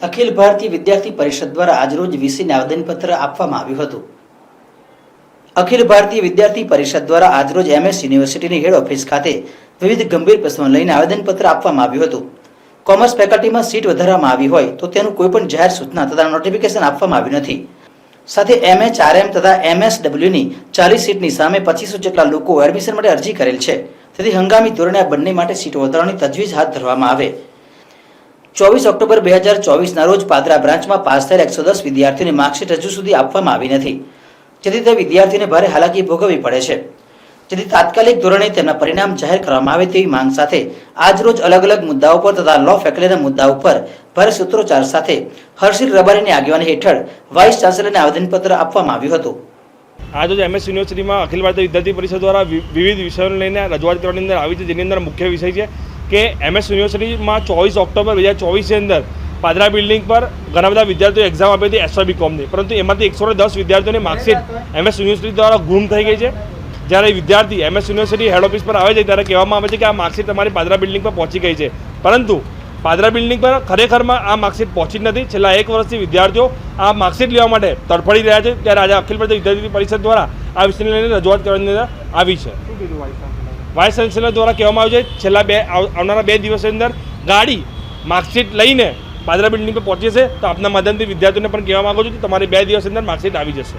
અખિલ ભારતીય વિદ્યાર્થી પરિષદ દ્વારા આજરોજ વીસીને આવેદનપત્ર આપવામાં આવ્યું હતું. અખિલ ભારતીય વિદ્યાર્થી પરિષદ દ્વારા આજરોજ એમએસ યુનિવર્સિટીની હેડ ઓફિસ ખાતે વિવિધ ગંભીર પ્રશ્નો લઈને આવેદનપત્ર આપવામાં આવ્યું હતું. કોમર્સ ફેકલ્ટીમાં સીટ વધારવામાં આવી હોય તો તેનું કોઈ પણ જાહેર સૂચના તથા નોટિફિકેશન આપવામાં આવ્યું નથી. સાથે એમએચ આરએમ તથા એમએસડબલ્યુની ચાલીસ સીટની સામે પચીસો જેટલા લોકો એડમિશન માટે અરજી કરેલ છે. તેથી હંગામી ધોરણે આ બંને માટે સીટો વધારવાની તજવીજ હાથ ધરવામાં આવે. ચોવીસ ઓક્ટોબર બે હજાર ચોવીસના રોજ પાદરા બ્રાન્ચમાં પાસ થયેલ એકસો દસ વિદ્યાર્થીઓની માર્કશીટ હજુ સુધી આપવામાં આવી નથી. જેથી તે વિદ્યાર્થીઓને ભારે હાલાકી ભોગવવી પડે છે. જેથી તાત્કાલિક ધોરણે તેના પરિણામ જાહેર કરવામાં આવે તેવી માંગ સાથે આજરોજ અલગ અલગ મુદ્દાઓ પર તથા લો ફેકલ્ટીના મુદ્દા ઉપર ભારે સૂત્રોચ્ચાર સાથે હર્ષિલ રબારીની આગેવાની હેઠળ વાઇસ ચાન્સેલરને આવેદનપત્ર આપવામાં આવ્યું હતું. આજે જો એમએસ યુનિવર્સિટીમાં અખિલ ભારતીય વિદ્યાર્થી પરિષદ દ્વારા વિવિધ વિષયોને લઈને રજૂઆત કરવાની અંદર આવી છે, જેની અંદર મુખ્ય વિષય છે કે એમએસ યુનિવર્સિટીમાં ચોવીસ ઓક્ટોબર બે હજાર ચોવીસની અંદર પાદરા બિલ્ડિંગ પર ઘણા બધા વિદ્યાર્થીઓ એક્ઝામ આપી હતી એસવાબી કોમની પરંતુ એમાંથી એકસો દસ વિદ્યાર્થીઓની માર્કશીટ એમએસ યુનિવર્સિટી દ્વારા ગુમ થઈ ગઈ છે. જ્યારે વિદ્યાર્થી એમએસ યુનિવર્સિટી હેડ ઓફિસ પર આવે છે ત્યારે કહેવામાં આવે છે કે આ માર્કશીટ તમારી પાદરા બિલ્ડિંગ પર પહોંચી ગઈ છે. પરંતુ પાદરા બિલ્ડિંગ પર ખરેખરમાં આ માર્કશીટ પહોંચી નથી. છેલ્લા એક વર્ષથી વિદ્યાર્થીઓ આ માર્કશીટ લેવા માટે તડફડી રહ્યા છે. ત્યારે આજે અખિલ ભારતીય વિદ્યાર્થી પરિષદ દ્વારા આ વિષયને લઈને રજૂઆત કરવાની અંદર આવી છે. વાઇસ ચાન્સેલર દ્વારા કહેવામાં આવ્યું છે છેલ્લા બે આવ- આવનારા બે દિવસની અંદર ગાડી માર્કશીટ લઈને પાદરા બિલ્ડિંગ પર પહોંચી છે તો આપના માધ્યમથી વિદ્યાર્થીઓને પણ કહેવા માગું છું કે તમારી બે દિવસની અંદર માર્કશીટ આવી જશે.